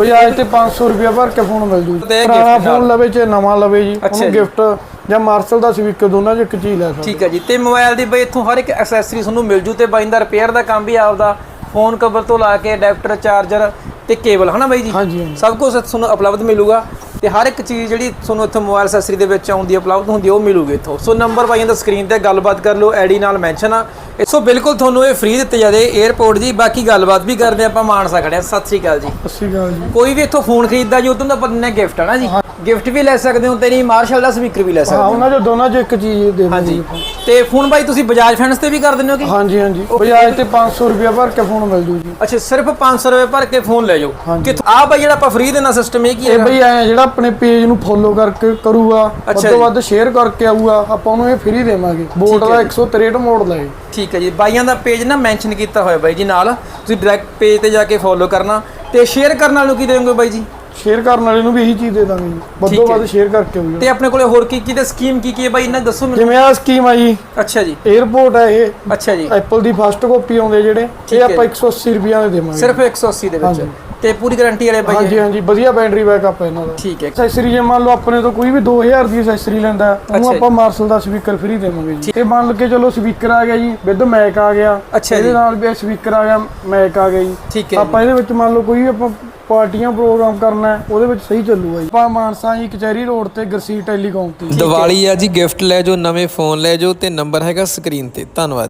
ਬਜਾਜ ਤੇ 500 ਰੁਪਏ ਭਰ ਕੇ ਫੋਨ ਮਿਲ ਜੂ ਪੁਰਾਣਾ। ਫੋਨ ਲਵੇ ਚਾਹੇ ਨਵਾਂ ਲਵੇ ਜੀ ਉਹਨੂੰ। ਗਿਫਟ ਜਾਂ ਮਾਰਸ਼ਲ ਦਾ ਸਵੀਕਰ ਦੋਨਾਂ ਚ ਇੱਕ ਚੀਜ਼ ਲੈ ਸਕਦੇ ਠੀਕ ਹੈ ਜੀ ਤੇ ਮੋਬਾਈਲ ਦੀ ਬਈ ਇੱਥੋਂ ਹਰ ਇੱਕ ਐਕਸੈਸਰੀ ਤੁਹਾਨੂੰ ਮਿਲ ਜੂ ਤੇ ਬਾਈ ਦਾ ਰਿਪੇਅਰ ਦਾ ਕੰਮ ਵੀ ਆਪਦਾ ਫੋਨ ਕਵਰ ਤੋਂ ਲਾ ਕੇ ਅਡਾਪਟਰ ਚਾਰਜਰ ਤੇ ਕੇਬਲ ਹਨਾ ਬਾਈ ਜੀ? ਹਾਂਜੀ ਹਾਂਜੀ। ਸਭ ਕੁਝ ਤੁਹਾਨੂੰ ਉਪਲਬਧ ਮਿਲੂਗਾ ਤੇ ਹਰ ਇੱਕ ਚੀਜ਼ ਜਿਹੜੀ ਤੁਹਾਨੂੰ ਇੱਥੋਂ ਮੋਬਾਈਲ ਐਕਸੈਸਰੀ ਦੇ ਵਿੱਚ ਆਉਂਦੀ ਹੈ ਉਪਲਬਧ ਹੁੰਦੀ ਹੈ ਉਹ ਮਿਲੂਗੀ ਇੱਥੋਂ। ਸੋ ਨੰਬਰ ਬਾਈਆਂ ਦਾ ਸਕਰੀਨ ਤੇ ਗੱਲਬਾਤ ਕਰ ਲਓ ਆਈਡੀ ਨਾਲ ਮੈਂਸ਼ਨ ਆ। ਸੋ ਬਿਲਕੁਲ ਤੁਹਾਨੂੰ ਇਹ ਫ੍ਰੀ ਦਿੱਤੇ ਜਾਦੇ 에어ਪੋਰਟ ਜੀ। ਬਾਕੀ ਗੱਲਬਾਤ ਵੀ ਕਰਦੇ ਆਪਾਂ ਮਾਨਸਾ ਖੜਿਆ ਸਤਿ ਸ੍ਰੀ ਅਕਾਲ ਜੀ। ਅੱਸੀ ਅਕਾਲ ਜੀ। ਕੋਈ ਵੀ ਇੱਥੋਂ ਫੋਨ ਖਰੀਦਦਾ ਜੀ ਉਦੋਂ ਦਾ ਦਿੰਦੇ ਗਿਫਟ ਹੈ ਨਾ ਜੀ। ਗਿਫਟ ਵੀ ਲੈ ਸਕਦੇ ਹੋ ਤੇਰੀ ਮਾਰਸ਼ਲ ਦਾ ਸਪੀਕਰ ਵੀ ਲੈ ਸਕਦੇ ਹਾਂ ਹੋ। ਉਹਨਾਂ ਚ ਦੋਨਾਂ ਚ ਇੱਕ ਚੀਜ਼ ਦੇ ਦਿੰਦੇ ਹਾਂਜੀ। ਤੇ ਫੋਨ ਬਾਈ ਤੁਸੀਂ ਬਜਾਜ ਫਾਈਨੈਂਸ ਤੇ ਵੀ ਕਰ ਦਿੰਦੇ ਹੋ ਕਿ? ਹਾਂਜੀ ਹਾਂਜੀ। ਬਜਾਜ ਤੇ 500 ਰੁਪਏ ਭਰ ਕੇ ਫੋਨ ਮਿਲ ਜੂ ਜੀ। ਅੱਛਾ ਸਿਰਫ 500 ਰੁਪਏ ਭਰ ਕੇ ਫੋਨ ਲੈ ਜਾਓ। ਹਾਂਜੀ। ਕਿਥੋਂ? ਆ ਬਾਈ ਜਿਹੜਾ ਆਪਾਂ ਫ੍ਰੀ ਦੇਣਾ ਸਿਸਟਮ ਇਹ ਕੀ ਇਹ ਹੈ ਬਈ ਐ ਜਿਹੜਾ ਆਪਣੇ ਪੇਜ ਨੂੰ ਫੋਲੋ ਕਰਕੇ ਕਰੂਗਾ ਵੱਧ ਅੱਛਾ ਤੋਂ ਜੀ। ਵੱਧ ਸ਼ੇਅਰ ਕਰਕੇ ਆਊਗਾ ਆਪਾਂ ਉਹਨੂੰ ਇਹ ਫ੍ਰੀ ਦੇਵਾਂਗੇ। ਬੋਟ ਹੈ ਦਾ 163 ਮੋਡ ਲਏ ਠੀਕ ਹੈ ਜੀ। ਬਾਈਆਂ ਦਾ ਪੇਜ ਨਾ ਮੈਂਸ਼ਨ ਕੀਤਾ ਹੋਇਆ ਬਾਈ ਜੀ ਨਾਲ। ਤੁਸੀਂ ਡਾਇਰੈਕਟ ਪੇਜ ਤੇ ਜਾ ਕੇ ਫੋਲੋ ਕਰਨਾ। ਤੇ ਸ਼ੇਅਰ ਕਰਨ ਵਾਲੇ ਕੀ ਦੇਵੋਗੇ ਬਾਈ ਜੀ? ਸ਼ੇਅਰ ਕਰਨ ਵਾਲੇ ਨੂੰ ਵੀ ਇਹੀ ਚੀਜ਼ ਦੇ ਦਾਂਗੇ ਜੀ। ਵੱਧ ਤੋਂ ਸ਼ੇਅਰ ਕਰਕੇ ਆਊਗਾ ਤੇ ਆਪਣੇ ਕੋਲੇ ਹੋਰ ਕੀ ਕੀ ਤੇ ਸਕੀਮ ਕੀ ਕੀ ਹੈ ਬਾਈ? ਇਹਨਾਂ ਦੱਸੋ ਮੈਨੂੰ। ਜਿਵੇਂ ਆ ਸਕੀਮ ਆ ਜੀ? ਅੱਛਾ ਜੀ। 에어ਪੋਰਟ ਹੈ ਇਹ। ਅੱਛਾ ਜੀ। ਐਪਲ ਦੀ ਫਸਟ ਕਾਪੀ ਆਉਂਦੇ ਜਿਹੜੇ ਇਹ ਆਪਾਂ 180 ਰੁਪਈਆ ਦੇ ਦੇਵਾਂਗੇ। ਸਿਰਫ 180 ਦੇ ਵਿੱਚ। ਤੇ ਪੂਰੀ ਗਾਰੰਟੀ ਵਾਲੇ ਬਾਈ ਹਾਂਜੀ ਹਾਂਜੀ। ਵਧੀਆ ਬੈਟਰੀ ਬੈਕਅਪ ਹੈ ਇਹਨਾਂ ਦਾ। ਠੀਕ ਹੈ। ਐਕਸੈਸਰੀ ਜੇ ਮੰਨ ਲਓ ਆਪਣੇ ਤੋਂ ਕੋਈ ਵੀ 2000 ਦੀ ਐਕਸੈਸਰੀ ਲੈਂਦਾ ਉਹਨੂੰ। ਆਪਾਂ ਮਾਰਸ਼ਲ ਦਾ ਸਪੀਕਰ ਫ੍ਰੀ ਦੇਵਾਂਗੇ ਜੀ। ਇਹ ਮੰਨ ਕੇ ਚਲੋ ਸਪੀਕਰ ਆ ਗਿਆ ਜੀ ਵਿਦ ਮੈਕ ਆ ਗਿਆ। ਇਹਦੇ। ਨਾਲ ਵੀ ਸਪੀਕਰ ਆ ਗਿਆ ਮੈਕ ਆ ਗਿਆ ਜੀ। ਆਪਾਂ ਇਹਦੇ ਵਿੱਚ ਮੰਨ ਲਓ ਕੋਈ ਆਪਾਂ ਪਾਰਟੀਆਂ ਪ੍ਰੋਗਰਾਮ ਕਰਨਾ ਉਹਦੇ ਵਿੱਚ ਸਹੀ ਚੱਲੂਗਾ ਜੀ। ਆਪਾਂ ਮਾਨਸਾ ਜੀ ਕਚਹਿਰੀ ਰੋਡ ਤੇ ਗਰਸੀਟ ਟੈਲੀਕਾਮ ਤੇ। ਦੀਵਾਲੀ ਆ ਜੀ ਗਿਫਟ ਲੈ ਜਾਓ, ਨਵੇਂ ਫੋਨ ਲੈ ਜਾਓ ਤੇ ਨੰਬਰ ਹੈਗਾ ਸਕਰੀਨ ਤੇ। ਧੰਨਵਾਦ।